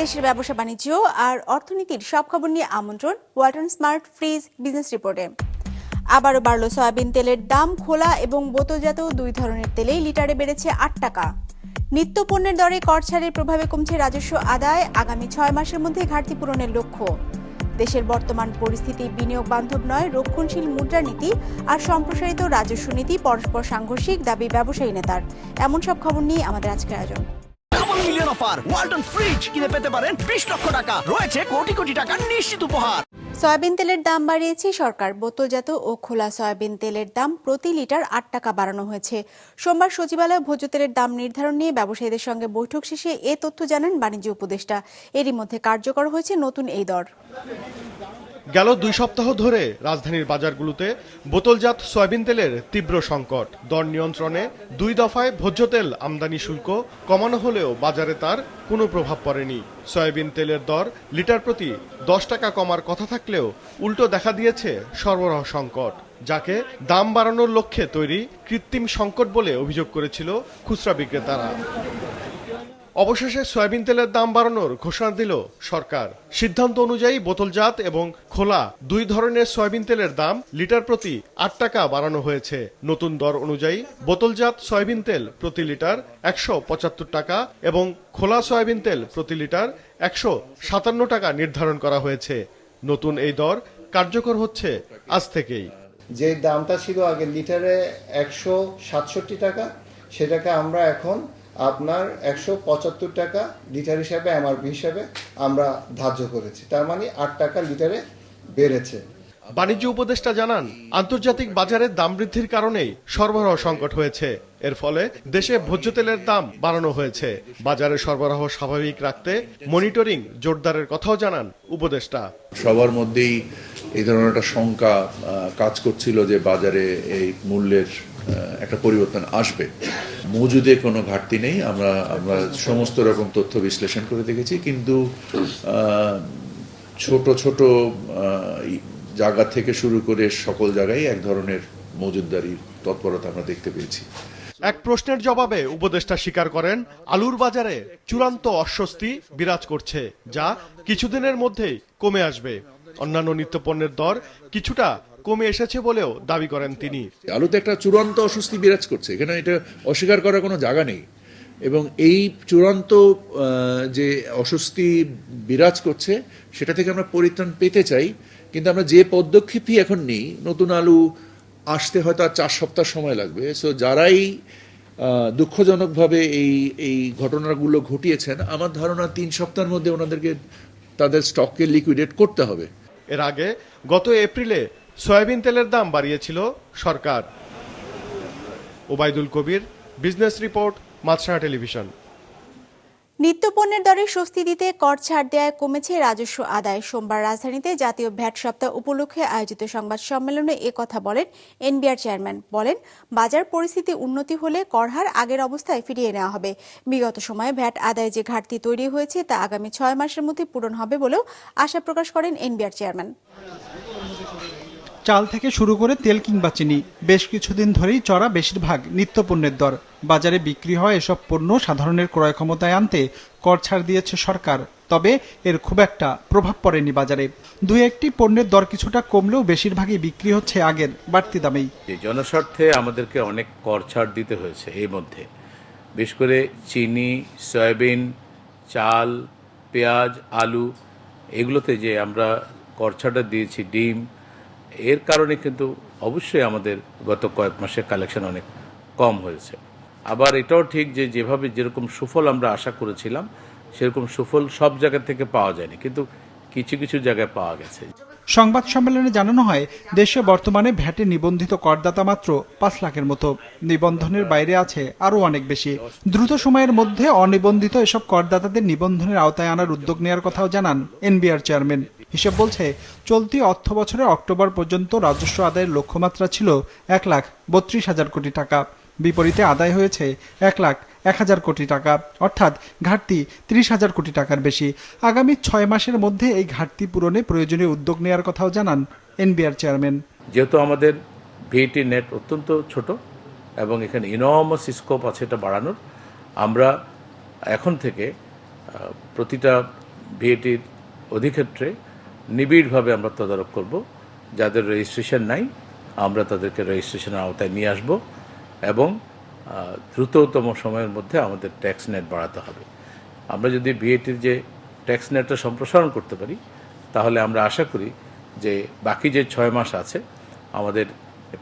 দেশ বিদেশের ব্যবসা বাণিজ্য আর অর্থনীতির সব খবর নিয়ে আমন্ত্রণ ওয়ালটন স্মার্ট ফ্রিজ বিজনেস রিপোর্টে। আবারও বাড়ল সয়াবিন তেলের দাম খোলা এবং বোতলজাত দুই ধরনের তেলেই লিটারে বেড়েছে আট টাকা। নিত্য পণ্যের দরে কর ছাড়ের প্রভাবে কমছে রাজস্ব আদায় আগামী ছয় মাসের মধ্যে ঘাটতি পূরণের লক্ষ্য। দেশের বর্তমান পরিস্থিতি বিনিয়োগ বান্ধব নয়, রক্ষণশীল মুদ্রানীতি আর সম্প্রসারিত রাজস্ব নীতি পরস্পর সাংঘর্ষিক দাবি ব্যবসায়ী নেতার। এমন সব খবর নিয়ে আমাদের আজকের আয়োজন। মিলিয়ন অফার ওয়ালটন ফ্রিজ কিনে পেতে পারেন বিশ লক্ষ টাকা। রয়েছে কোটি কোটি নিশ্চিত উপহার। সয়াবিন তেলের দাম বাড়িয়েছে সরকার। বোতলজাত ও খোলা সয়াবিন তেলের দাম প্রতি লিটার আট টাকা বাড়ানো হয়েছে। সোমবার সচিবালয়ে ভোজ্য তেলের দাম নির্ধারণ নিয়ে ব্যবসায়ীদের সঙ্গে বৈঠক শেষে এ তথ্য জানান বাণিজ্য উপদেষ্টা। এরই মধ্যে কার্যকর হয়েছে নতুন এই দর। গেল দুই সপ্তাহ ধরে রাজধানীর বাজারগুলোতে বোতলজাত সয়াবিন তেলের তীব্র সংকট। দর নিয়ন্ত্রণে দুই দফায় ভোজ্য তেল আমদানি শুল্ক কমানো হলেও বাজারে তার কোনো প্রভাব পড়েনি। সয়াবিন তেলের দর লিটার প্রতি দশ টাকা কমার কথা থাকলেও উল্টো দেখা দিয়েছে সরবরাহ সংকট, যাকে দাম বাড়ানোর লক্ষ্যে তৈরি কৃত্রিম সংকট বলে অভিযোগ করেছিল খুচরা বিক্রেতারা। অবশেষে সয়াবিন তেলের দাম বাড়ানোর ঘোষণা দিল সরকার। সিদ্ধান্ত অনুযায়ী বোতলজাত এবং খোলা দুই ধরনের সয়াবিন তেলের দাম লিটার প্রতি আট টাকা বাড়ানো হয়েছে। নতুন দর অনুযায়ী বোতলজাত সয়াবিন তেল প্রতি লিটার একশো পঁচাত্তর টাকা এবং খোলা সয়াবিন তেল প্রতি লিটার একশো সাতান্ন টাকা নির্ধারণ করা হয়েছে। নতুন এই দর কার্যকর হচ্ছে আজ থেকেই। যে দামটা ছিল আগে লিটারে একশো সাতষট্টি টাকা, সেটাকে আমরা এখন আপনার একশো পঁচাত্তর টাকা লিটার হিসাবে এমআরপি হিসাবে আমরা ধার্য করেছি। তার মানে আট টাকা লিটারে বেড়েছে। বাণিজ্য উপদেষ্টা জানান আন্তর্জাতিক বাজারে দাম বৃদ্ধির কারণেই সরবরাহ সংকট হয়েছে। এর ফলে দেশে ভোজ্য তেলের দাম বাড়ানো হয়েছে। বাজারে সরবরাহ স্বাভাবিক রাখতে মনিটরিং জোরদারের কথাও জানান উপদেষ্টা। সবার মধ্যেই এই ধরনের একটা শঙ্কা কাজ করছিল যে বাজারে এই মূল্যের একটা পরিবর্তন আসবে। মজুদে কোনো ঘাটতি নেই, আমরা আমরা সমস্ত রকম তথ্য বিশ্লেষণ করে দেখেছি, কিন্তু ছোট ছোট জায়গা থেকে শুরু করে সকল জায়গায় এক ধরনের মজুদদারির তৎপরতা আমরা দেখতে পেয়েছি। এক প্রশ্নের জবাবে উপদেষ্টা স্বীকার করেন, আলুর বাজারে চূড়ান্ত অস্বস্তি বিরাজ করছে, যা কিছুদিনের মধ্যেই কমে আসবে। অন্যান্য নিত্যপণ্যের দর কিছুটা কমে এসেছে বলেও দাবি করেন তিনি। আলুতে একটা চূড়ান্ত অস্বস্তি বিরাজ করছে। এখানে এটা অস্বীকার করার কোনো জায়গা নেই। এবং এই চূড়ান্ত যে অস্বস্তি বিরাজ করছে সেটা থেকে আমরা পরিত্রাণ পেতে চাই। কিন্তু আমরা যে পদক্ষেপই এখন নিই নতুন আলু আসতে হয়তো আর চার সপ্তাহ সময় লাগবে। সো যারাই দুঃখজনকভাবে এই এই ঘটনাগুলো ঘটিয়েছেন আমার ধারণা তিন সপ্তাহের মধ্যে ওনাদেরকে তাদের স্টককে লিকুইডেট করতে হবে। এর আগে গত এপ্রিলে সয়াবিন তেলের দাম বাড়িয়েছিল সরকার। Obaidul Kabir, business report, Maasranga television. নিত্যপণ্যের দরে স্বস্তি দিতে কর ছাড় দেওয়ায় কমেছে রাজস্ব আদায়। সোমবার রাজধানীতে জাতীয় ভ্যাট সপ্তাহ উপলক্ষে আয়োজিত সংবাদ সম্মেলনে এ কথা বলেন এনবিআর চেয়ারম্যান। বলেন, বাজার পরিস্থিতি উন্নতি হলে কর হার আগের অবস্থায় ফিরিয়ে নেওয়া হবে। বিগত সময়ে ভ্যাট আদায়ে যে ঘাটতি তৈরি হয়েছে তা আগামী ছয় মাসের মধ্যে পূরণ হবে বলেও আশা প্রকাশ করেন এনবিআর চেয়ারম্যান। চাল থেকে শুরু করে তেল কিংবা চিনি। বেশ কিছুদিন ধরেই চড়া বেশিরভাগ নিত্যপণ্যের দর। বাজারে বিক্রি হয় এসব পণ্য সাধারণের ক্রয় ক্ষমতায় আনতে কর ছাড় দিয়েছে সরকার। তবে এর খুব একটা প্রভাব পড়েনি বাজারে। দুই একটি পণ্যের দর কিছুটা কমলেও বেশিরভাগই বিক্রি হচ্ছে আগের বাড়তি দামেই। জনস্বার্থে আমাদেরকে অনেক কর ছাড় দিতে হয়েছে এই মধ্যে। বিশেষ করে চিনি, সয়াবিন, চাল, পেঁয়াজ, আলু, এগুলোতে যে আমরা কর ছাড়টা দিয়েছি, ডিম এর কারণে কিন্তু অবশ্যই আমাদের গত কয়েক মাসের কালেকশন অনেক কম হয়েছে। আবার এটাও ঠিক যে যেভাবে যেরকম সুফল আমরা আশা করেছিলাম, সেরকম সুফল সব জায়গা থেকে পাওয়া যায়নি, কিন্তু কিছু কিছু জায়গায় পাওয়া গেছে। সংবাদ সম্মেলনে জানানো হয়, দেশে বর্তমানে ভ্যাটে নিবন্ধিত করদাতা মাত্র পাঁচ লাখের মতো। নিবন্ধনের বাইরে আছে আরও অনেক বেশি। দ্রুত সময়ের মধ্যে অনিবন্ধিত এসব করদাতাদের নিবন্ধনের আওতায় আনার উদ্যোগ নেওয়ার কথাও জানান এনবিআর চেয়ারম্যান। হিসেব বলছে, চলতি অর্থ বছরের অক্টোবর পর্যন্ত রাজস্ব আদায়ের লক্ষ্যমাত্রা ছিল এক লাখ বত্রিশ হাজার কোটি টাকা। বিপরীতে আদায় হয়েছে এক লাখ এক হাজার কোটি টাকা, অর্থাৎ ঘাটতি ত্রিশ হাজার কোটি টাকার বেশি। আগামী ছয় মাসের মধ্যে এই ঘাটতি পূরণে প্রয়োজনীয় উদ্যোগ নেওয়ার কথাও জানান এনবিআর চেয়ারম্যান। যেহেতু আমাদের ভিটি নেট অত্যন্ত ছোট এবং এখানে ইনর্মাস স্কোপ আছে এটা বাড়ানোর, আমরা এখন থেকে প্রতিটা ভিএটির অধিক্ষেত্রে নিবিড়ভাবে আমরা তদারক করব। যাদের রেজিস্ট্রেশন নাই, আমরা তাদেরকে রেজিস্ট্রেশনের আওতায় নিয়ে আসব এবং দ্রুততম সময়ের মধ্যে আমাদের ট্যাক্স নেট বাড়াতে হবে। আমরা যদি ভিএটির যে ট্যাক্স নেটটা সম্প্রসারণ করতে পারি, তাহলে আমরা আশা করি যে বাকি যে ছয় মাস আছে, আমাদের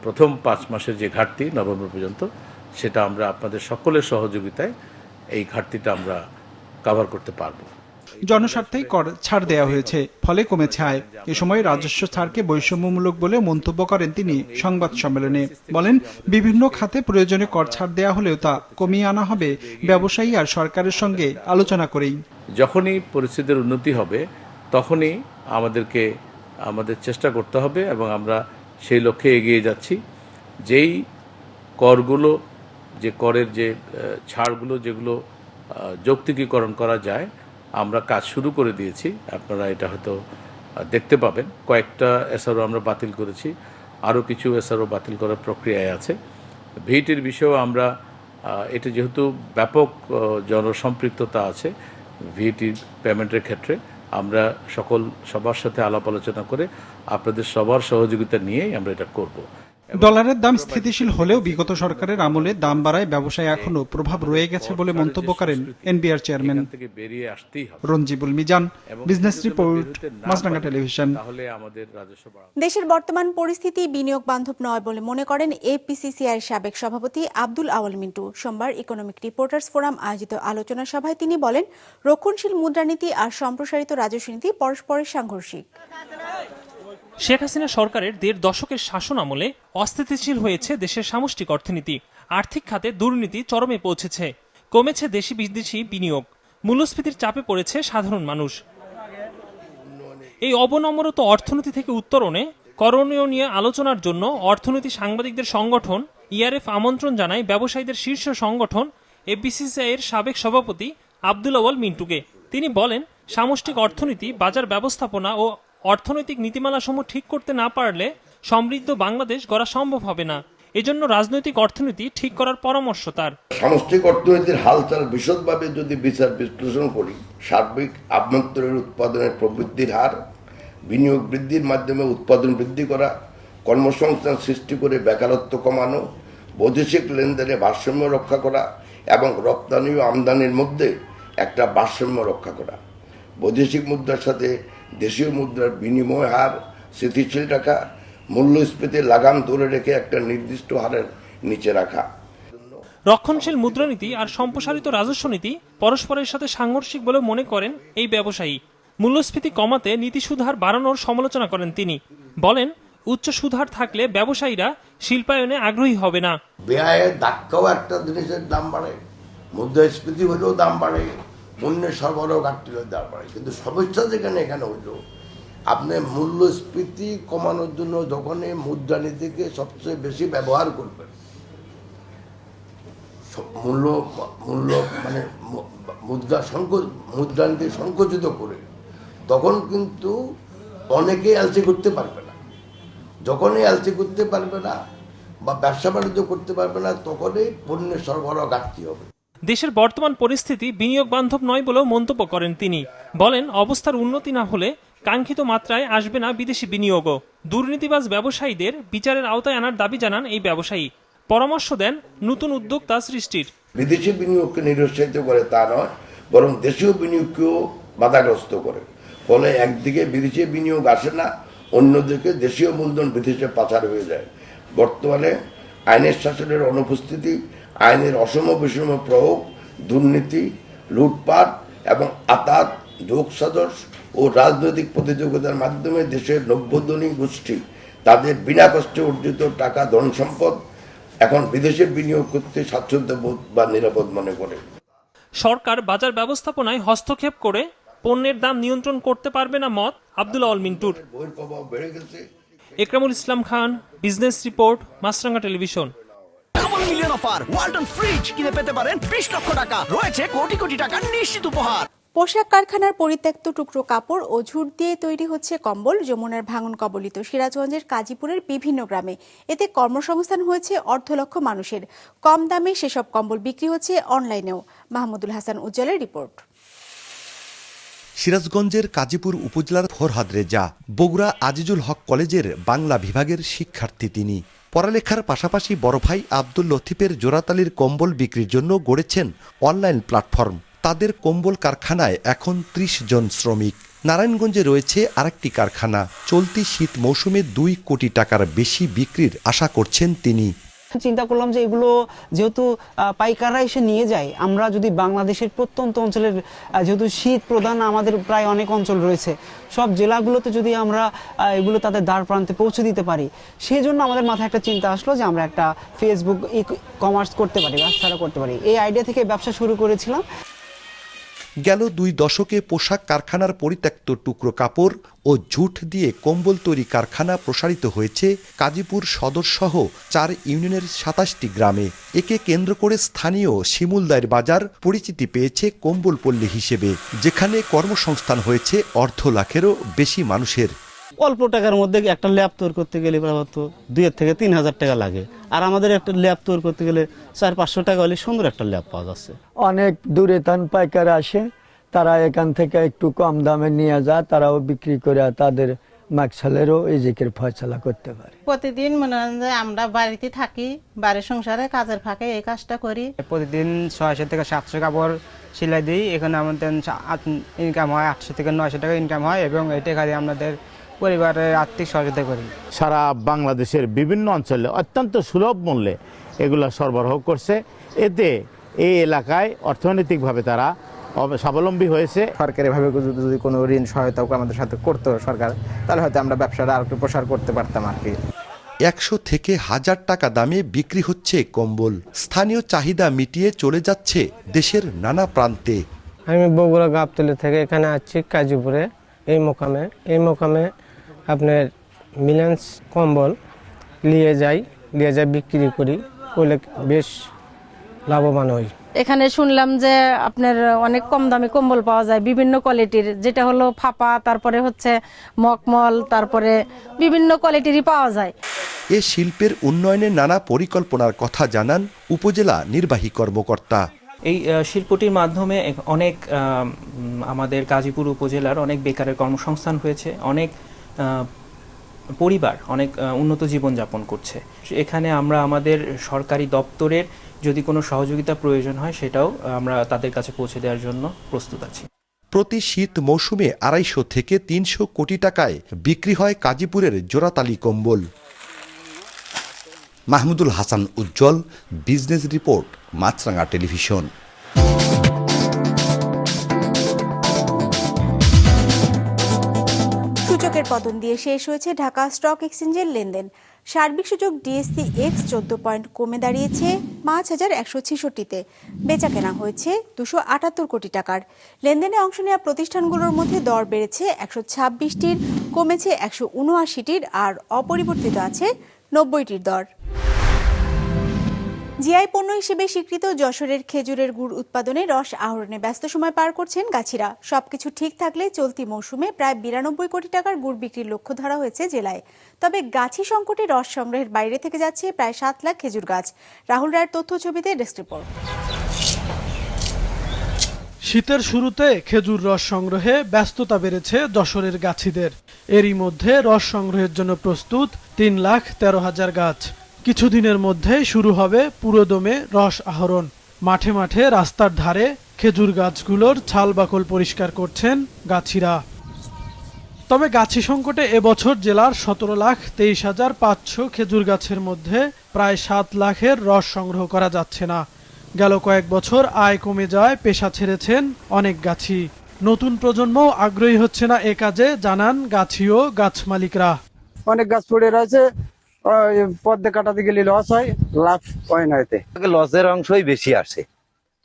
প্রথম পাঁচ মাসের যে ঘাটতি নভেম্বর পর্যন্ত, সেটা আমরা আপনাদের সকলের সহযোগিতায় এই ঘাটতিটা আমরা কভার করতে পারব। জনস্বার্থেই কর ছাড় দেওয়া হয়েছে, ফলে কমেছে আয়। এ সময় রাজস্ব ছাড়কে বৈষম্যমূলক বলে মন্তব্য করেন তিনি সংবাদ সম্মেলনে। বলেন, বিভিন্ন খাতে প্রয়োজনে কর ছাড় দেওয়া হলেও তা কমিয়ে আনা হবে, ব্যবসায়ী আর সরকারের সঙ্গে আলোচনা করেই। যখনই পরিস্থিতির উন্নতি হবে, তখনই আমাদেরকে, আমাদের চেষ্টা করতে হবে এবং আমরা সেই লক্ষ্যে এগিয়ে যাচ্ছি। যেই করগুলো, যে করের যে ছাড়গুলো, যেগুলো যৌক্তিকীকরণ করা যায় আমরা কাজ শুরু করে দিয়েছি। আপনারা এটা হয়তো দেখতে পাবেন। কয়েকটা এসআরও আমরা বাতিল করেছি। আরও কিছু এসআরও বাতিল করার প্রক্রিয়ায় আছে। ভিটির বিষয়েও আমরা এটা যেহেতু ব্যাপক জনসম্পৃক্ততা আছে ভিটির পেমেন্টের ক্ষেত্রে, আমরা সকল সবার সাথে আলাপ আলোচনা করে আপনাদের সবার সহযোগিতা নিয়েই আমরা এটা করব। ডলারের দাম স্থিতিশীল হলেও বিগত সরকারের আমলে দাম বাড়ায় ব্যবসায় এখনও প্রভাব রয়ে গেছে বলে মন্তব্য করেন এনবিআর চেয়ারম্যান এখান থেকে বেরিয়ে আসতেই হবে। Ranjibul Mizan business report Maasranga television. তাহলে আমাদের রাজস্ব বাড়ানো দেশের বর্তমান পরিস্থিতি বিনিয়োগ বান্ধব নয় বলে মনে করেন এপিসিসিআই সাবেক সভাপতি আব্দুল আওয়াল মিন্টু। সোমবার ইকোনমিক রিপোর্টার্স ফোরাম আয়োজিত আলোচনা সভায় তিনি বলেন রক্ষণশীল মুদ্রানীতি আর সম্প্রসারিত রাজস্ব নীতি পরস্পরের সাংঘর্ষিক। শেখ হাসিনা সরকারের দেড় দশকের শাসন আমলে অস্থিতিশীল হয়েছে দেশের সামষ্টিক অর্থনীতি। আর্থিক খাতে দুর্নীতি চরমে পৌঁছেছে। কমেছে দেশি বিদেশি বিনিয়োগ। মূল্যস্ফীতির চাপে পড়েছে সাধারণ মানুষ। এই অবনমরত অর্থনীতি থেকে উত্তরণে করণীয় নিয়ে আলোচনার জন্য অর্থনীতি সাংবাদিকদের সংগঠন ইআরএফ আমন্ত্রণ জানায় ব্যবসায়ীদের শীর্ষ সংগঠন এফবিসিসিআই এর সাবেক সভাপতি আব্দুল আওয়াল মিন্টুকে। তিনি বলেন, সামষ্টিক অর্থনীতি, বাজার ব্যবস্থাপনা ও অর্থনৈতিক নীতিমালাসমূহ ঠিক করতে না পারলে সমৃদ্ধ বাংলাদেশ গড়া সম্ভব হবে না। এজন্য রাজনৈতিক অর্থনীতি ঠিক করার পরামর্শ তার। সামষ্টিক অর্থনীতির হালচাল বিশদভাবে যদি বিচার বিশ্লেষণ করি, সার্বিক আভ্যন্তরীণ উৎপাদনের প্রবৃদ্ধির হার, বিনিয়োগ বৃদ্ধির মাধ্যমে উৎপাদন বৃদ্ধি করা, কর্মসংস্থান সৃষ্টি করে বেকারত্ব কমানো, বৈদেশিক লেনদেনে ভারসাম্য রক্ষা করা এবং রপ্তানি ও আমদানির মধ্যে একটা ভারসাম্য রক্ষা করা। বৈদেশিক মুদ্রার সাথে দেশীয় মুদ্রার বিনিময় হার স্থিতিশীল রাখা মূল্যস্ফীতির লাগাম ধরে রেখে একটা নির্দিষ্ট হারের নিচে রাখা। রক্ষণশীল মুদ্রানীতি আর সম্প্রসারিত রাজস্ব নীতি পরস্পরের সাথে সাংঘর্ষিক বলে মনে করেন এই ব্যবসায়ী। মূল্যস্ফীতি কমাতে নীতি সুধার বাড়ানোর সমালোচনা করেন তিনি। বলেন উচ্চ সুধার থাকলে ব্যবসায়ীরা শিল্পায়নে আগ্রহী হবে না। ব্যয়ের ধাক্কাও একটা জিনিসের দাম বাড়ে। মুদ্রাস্ফীতি হলেও দাম বাড়ে। পণ্যের সরবরাহ ঘাটতি দাম বাড়ে কিন্তু সমস্যা যেখানে, এখানে হইল, আপনি মূল্যস্ফীতি কমানোর জন্য যখনই মুদ্রানীতিকে সবচেয়ে বেশি ব্যবহার করবেন মূল্য মূল্য মানে মুদ্রা সংকোচ মুদ্রানীতি সংকুচিত করে, তখন কিন্তু অনেকে এলসি করতে পারবে না। যখনই এলসি করতে পারবে না বা ব্যবসা বাণিজ্য করতে পারবে না, তখনই পণ্যের সরবরাহ ঘাটতি হবে। দেশের বর্তমান পরিস্থিতি বিনিয়োগ বান্ধব নয় বলেও মন্তব্য করেন তিনি। বলেন, অবস্থার উন্নতি না হলে কাঙ্ক্ষিত মাত্রায় আসবে না বিদেশি বিনিয়োগও। দুর্নীতিবাজ ব্যবসায়ীদের বিচারের আওতায় আনার দাবি জানান এই ব্যবসায়ী। পরামর্শ দেন, নতুন উদ্যোক্তা সৃষ্টির। বিদেশি বিনিয়োগকে নিরুৎসাহিত করে তা নয়, বরং দেশীয় বিনিয়োগকেও বাধাগ্রস্ত করে। ফলে একদিকে বিদেশি বিনিয়োগ আসে না, অন্যদিকে দেশীয় মূলধন বিদেশে পাচার হয়ে যায়। বর্তমানে আইনের শাসনের অনুপস্থিতি আইনের অসম বিষম প্রয়োগ দুর্নীতি লুটপাট এবং আতাত যোগসাজস ও রাজনৈতিক প্রতিযোগিতার মাধ্যমে দেশের নব্যধনী গোষ্ঠী তাদের বিনা কষ্টে অর্জিত টাকা ধন সম্পদ এখন বিদেশে বিনিয়োগ করতে স্বাচ্ছন্দ্য বোধ বা নিরাপদ মনে করে। সরকার বাজার ব্যবস্থাপনায় হস্তক্ষেপ করে পণ্যের দাম নিয়ন্ত্রণ করতে পারবে না মত Abdul Awal মিন্টুর। Ekramul Islam Khan business report Maasranga television. Million offer Walton fridge কিনে পেতে পারেন বিশ লক্ষ টাকা। রয়েছে কোটি কোটি টাকার নিশ্চিত উপহার। পোশাক কারখানার পরিত্যক্ত টুকরো কাপড় ও ঝুট দিয়ে তৈরি হচ্ছে কম্বল যমুনার ভাঙন কবলিত সিরাজগঞ্জের কাজীপুরের বিভিন্ন গ্রামে। এতে কর্মসংস্থান হয়েছে অর্ধলক্ষ মানুষের। কম দামে সেসব কম্বল বিক্রি হচ্ছে অনলাইনেও। মাহমুদুল হাসান উজ্জ্বলের রিপোর্ট। সিরাজগঞ্জের কাজীপুর উপজেলার ফরহাদ রেজা বগুড়া আজিজুল হক কলেজের বাংলা বিভাগের শিক্ষার্থী তিনি। পড়ালেখার পাশাপাশি বড় ভাই আব্দুল লতিফের জোরাতালির কম্বল বিক্রির জন্য গড়েছেন অনলাইন প্ল্যাটফর্ম। তাদের কম্বল কারখানায় এখন ত্রিশ জন শ্রমিক। নারায়ণগঞ্জে রয়েছে আরেকটি কারখানা। চলতি শীত মৌসুমে দুই কোটি টাকার বেশি বিক্রির আশা করছেন তিনি। চিন্তা করলাম যে এগুলো যেহেতু পাইকাররা এসে নিয়ে যায়, আমরা যদি বাংলাদেশের প্রত্যন্ত অঞ্চলের যেহেতু শীত প্রধান আমাদের প্রায় অনেক অঞ্চল রয়েছে, সব জেলাগুলোতে যদি আমরা এগুলো তাদের দ্বার প্রান্তে পৌঁছে দিতে পারি সেই জন্য আমাদের মাথায় একটা চিন্তা আসলো যে আমরা একটা ফেসবুক ই কমার্স করতে পারি, ব্যবসাটা করতে পারি। এই আইডিয়া থেকে ব্যবসা শুরু করেছিলাম। গেল দুই দশকে পোশাক কারখানার পরিত্যক্ত টুকরো কাপড় ও ঝুট দিয়ে কম্বল তৈরি কারখানা প্রসারিত হয়েছে কাজীপুর সদরসহ চার ইউনিয়নের সাতাশটি গ্রামে। একে কেন্দ্র করে স্থানীয় শিমুলদায়ের বাজার পরিচিতি পেয়েছে কম্বল পল্লী হিসেবে, যেখানে কর্মসংস্থান হয়েছে অর্ধ লাখেরও বেশি মানুষের। অল্প টাকার মধ্যে একটা ল্যাব তৈরি করতে গেলে তো দুই থেকে তিন হাজার টাকা লাগে। আর আমাদের একটা ল্যাব তৈরি করতে গেলে চার পাঁচশো টাকা হলে সুন্দর একটা ল্যাব পাওয়া যাচ্ছে। অনেক দূরে তান পাইকার আসে তারা এখান থেকে একটু কম দামে নিয়ে যায় তারাও বিক্রি করে তাদের মাকসালেরও এই জিকের ফয়সলা করতে পারে। প্রতিদিন মনে হয় যে আমরা বাড়িতে থাকি বাড়ির সংসারে কাজের ফাঁকে এই কাজটা করি। প্রতিদিন ছয়শো থেকে সাতশো কাপড় সেলাই দিই এখানে আমাদের ইনকাম হয় আটশো থেকে নয়শো টাকা ইনকাম হয় এবং এই টাকা দিয়ে আমাদের পরিবারের আর্থিক সহযোগিতা করি। সারা বাংলাদেশের বিভিন্ন অঞ্চলে অত্যন্ত সুলভ মূল্যে এগুলো সরবরাহ করছে। এতে এই এলাকায় অর্থনৈতিকভাবে তারা স্বাবলম্বী হয়েছে। সরকারিভাবে যদি যদি কোনো ঋণ সহায়তা আমাদের সাথে করতো সরকার তাহলে হয়তো আমরা ব্যবসাটা আর একটু প্রসার করতে পারতাম আর কি। একশো থেকে হাজার টাকা দামে বিক্রি হচ্ছে কম্বল। স্থানীয় চাহিদা মিটিয়ে চলে যাচ্ছে দেশের নানা প্রান্তে। আমি বগুড়া গাবতলি থেকে এখানে আছি কাজীপুরে এই মোকামে এই মোকামে আপনার মিলেন্স কম্বল নিয়ে যাই নিয়ে যাই বিক্রি করি করলে বেশ লাভবান হই। এখানে শুনলাম যে আপনার অনেক কম দামে কম্বল পাওয়া যায় বিভিন্ন কোয়ালিটির। যেটা হলো ফাপা তারপরে হচ্ছে মকমল তারপরে বিভিন্ন কোয়ালিটিরই পাওয়া যায়। এ শিল্পের উন্নয়নে নানা পরিকল্পনার কথা জানান উপজেলা নির্বাহী কর্মকর্তা। এই শিল্পটির মাধ্যমে অনেক আমাদের গাজীপুর উপজেলার অনেক বেকারের কর্মসংস্থান হয়েছে। অনেক পরিবার অনেক উন্নত জীবনযাপন করছে। এখানে আমরা আমাদের সরকারি দপ্তরের যদি কোনো সহযোগিতা প্রয়োজন হয়, সেটাও আমরা তাদের কাছে পৌঁছে দেওয়ার জন্য প্রস্তুত আছি। প্রতি শীত মৌসুমে আড়াইশো থেকে তিনশো কোটি টাকায় বিক্রি হয় কাজীপুরের জোড়াতালি কম্বল। Mahmudul Hasan Ujjwal, business report Maasranga television. সূচকের পতন দিয়ে শেষ হয়েছে ঢাকা স্টক এক্সচেঞ্জের লেনদেন। সার্বিক সূচক ডিএসসি এক্স চোদ্দ পয়েন্ট কমে দাঁড়িয়েছে পাঁচ হাজার একশো ছেষট্টিতে। বেচা কেনা হয়েছে দুশো আটাত্তর কোটি টাকার। লেনদেনে অংশ নেওয়া প্রতিষ্ঠানগুলোর মধ্যে দর বেড়েছে একশো ছাব্বিশটির, কমেছে একশো উনআশিটির আর অপরিবর্তিত আছে নব্বইটির দর। জিআই পণ্য হিসেবে স্বীকৃত যশোরের খেজুরের গুড় উৎপাদনে রস আহরণে ব্যস্ত সময় পার করছেন গাছিরা। সবকিছু ঠিক থাকলে চলতি মৌসুমে প্রায় বিরানব্বই কোটি টাকার গুড় বিক্রির লক্ষ্য ধরা হয়েছে জেলায়। তবে গাছি সংকটে রস সংগ্রহের বাইরে থেকে যাচ্ছে প্রায় সাত লাখ খেজুর গাছ। রাহুল রায়ের তথ্য ছবিতে ডেস্ক রিপোর্ট। শীতের শুরুতে খেজুর রস সংগ্রহে ব্যস্ততা বেড়েছে যশোরের গাছিদের। এরই মধ্যে রস সংগ্রহের জন্য প্রস্তুত তিন লাখ তেরো হাজার গাছ। কিছুদিনের মধ্যেই শুরু হবে পুরোদমে রস আহরণ। মাঠে মাঠে রাস্তার ধারে খেজুর গাছগুলোর ছাল বাকল পরিষ্কার করছেন গাছিরা। তবে গাছি সংকটে এবছর জেলার সতেরো লাখ তেইশ হাজার পাঁচশো খেজুর গাছের মধ্যে প্রায় সাত লাখের রস সংগ্রহ করা যাচ্ছে না। গেল কয়েক বছর আয় কমে যায় পেশা ছেড়েছেন অনেক গাছি। নতুন প্রজন্ম আগ্রহী হচ্ছে না এ কাজে, জানান গাছি ও গাছ মালিকরা। অনেক গাছ পড়ে রয়েছে পদ্মে কাটাতে গেলে লস হয় লাভ হয় না এতে লসের অংশই বেশি আসে।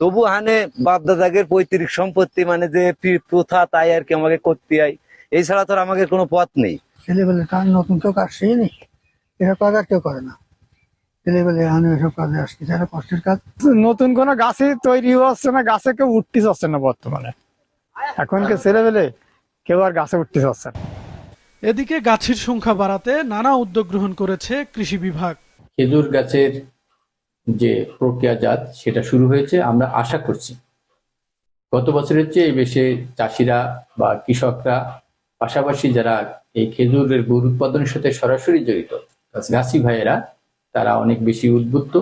তবু হানে বাপদাদাগের পৈতৃক সম্পত্তি মানে যে প্রথা তাই আর কি আমাকে করতে হয়। এছাড়া তো আর আমাকে কোনো পথ নেই। ছেলেবেলে কাজ নতুন কেউ কাজ শেখেনি এসব কাজ আর কেউ করে না। ছেলেবেলে আমি এসব কাজে আসছি যারা কষ্টের কাজ। নতুন কোনো গাছে তৈরি হচ্ছে না গাছে কেউ উঠতে যাচ্ছে না বর্তমানে। এখনকে ছেলেবেলে কেউ আর গাছে উঠতে যাচ্ছে না। এদিকে গাছের সংখ্যা বাড়াতে নানা উদ্যোগ গ্রহণ করেছে কৃষি বিভাগ। খেজুর গাছের যে প্রক্রিয়াজাত, সেটা শুরু হয়েছে, আমরা আশা করছি। গত বছরের চেয়ে এই বেশি চাষিরা বা কৃষকরা, পাশাপাশি যারা এই খেজুরের গুড় উৎপাদনের সাথে সরাসরি জড়িত, গাছি ভাইয়েরা, তারা অনেক বেশি উদ্বুদ্ধ।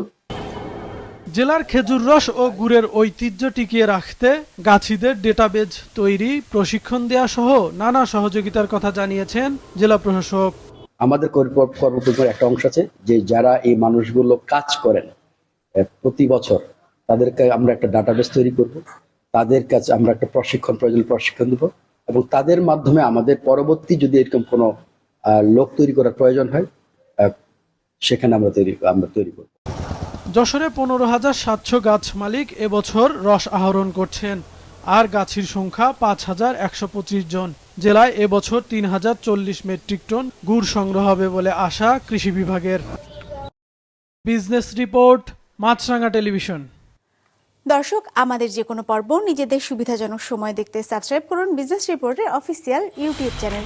জেলার খেজুর রস ও গুড়ের ঐতিহ্য টিকিয়ে রাখতে গাছিদের ডেটাবেজ তৈরি, প্রশিক্ষণ দেওয়া সহ নানা সহযোগিতার কথা জানিয়েছেন জেলা প্রশাসক। আমাদের কর্ম- একটা অংশ আছে যে যারা এই মানুষগুলো কাজ করেন প্রতি বছর তাদেরকে আমরা একটা ডাটাবেস তৈরি করব, তাদের কাছে আমরা একটা প্রশিক্ষণ প্রয়োজন প্রশিক্ষণ দেবো এবং তাদের মাধ্যমে আমাদের পরবর্তী যদি এরকম কোনো লোক তৈরি করার প্রয়োজন হয় সেখানে আমরা তৈরি আমরা তৈরি করব। যশোরে পনেরো হাজার সাতশো গাছ মালিক এবছর রস আহরণ করছেন। আর গাছের সংখ্যা পাঁচ হাজার একশো পঁচিশ জন। জেলায় এবছর তিন হাজার চল্লিশ মেট্রিক টন গুড় সংগ্রহ হবে বলে আশা কৃষি বিভাগের। Business report Maasranga television. দর্শক, আমাদের যে কোনো পর্ব নিজেদের সুবিধাজনক সময় দেখতে সাবস্ক্রাইব করুন বিজনেস রিপোর্টের অফিসিয়াল ইউটিউব চ্যানেল।